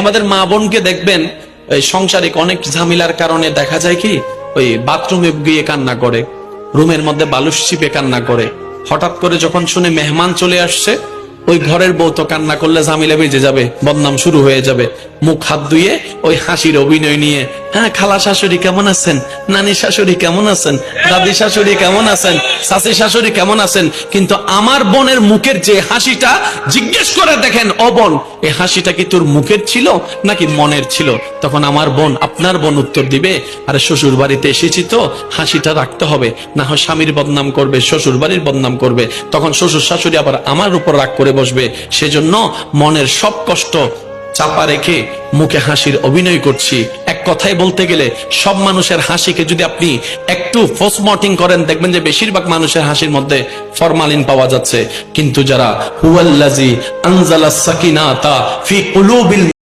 আমাদের মা বোনকে দেখবেন সংসারিক অনেক ঝামেলার কারণে দেখা যায় কি, ওই বাথরুমে গিয়ে কান্না করে, রুমের মধ্যে বালুস চিপে কান্না করে। হঠাৎ করে যখন শুনে মেহমান চলে আসছে, ওই ঘরের বউ তো কান্না করলে ঝামেলা বেজে যাবে, বদনাম শুরু হয়ে যাবে। মুখ হাত ধুয়ে ওই হাসির অভিনয় নিয়ে হ্যাঁ খালা শাশুড়ি কেমন আছেন? নানি শাশুড়ি কেমন আছেন? দাদি শাশুড়ি কেমন আছেন? শাশি শাশুড়ি কেমন আছেন? কিন্তু আমার বোনের মুখের যে হাসিটা, জিজ্ঞেস করে দেখেন, ও বোন এই হাসিটা কি তোর মুখের ছিল নাকি মনের ছিল? তখন আমার বোন, আপনার বোন উত্তর দিবে, আরে শ্বশুর বাড়িতে এসেছি তো, হাসিটা রাখতে হবে, না হয় স্বামীর বদনাম করবে শ্বশুর বাড়ির বদনাম করবে। তখন শ্বশুর শাশুড়ি আবার আমার উপর রাগ করে বসবে। সেজন্য মনের সব কষ্ট চাপা রেখে মুখে হাসির অভিনয় করছি। কথায় বলতে গেলে সব মানুষের হাসিকে যদি আপনি একটু ফোসমর্টিং করেন, দেখবেন যে বেশিরভাগ মানুষের হাসির মধ্যে ফরমালিন পাওয়া যাচ্ছে। কিন্তু যারা হুয়াল্লাজি আনজালা সাকিনাতা ফি কুলুবিল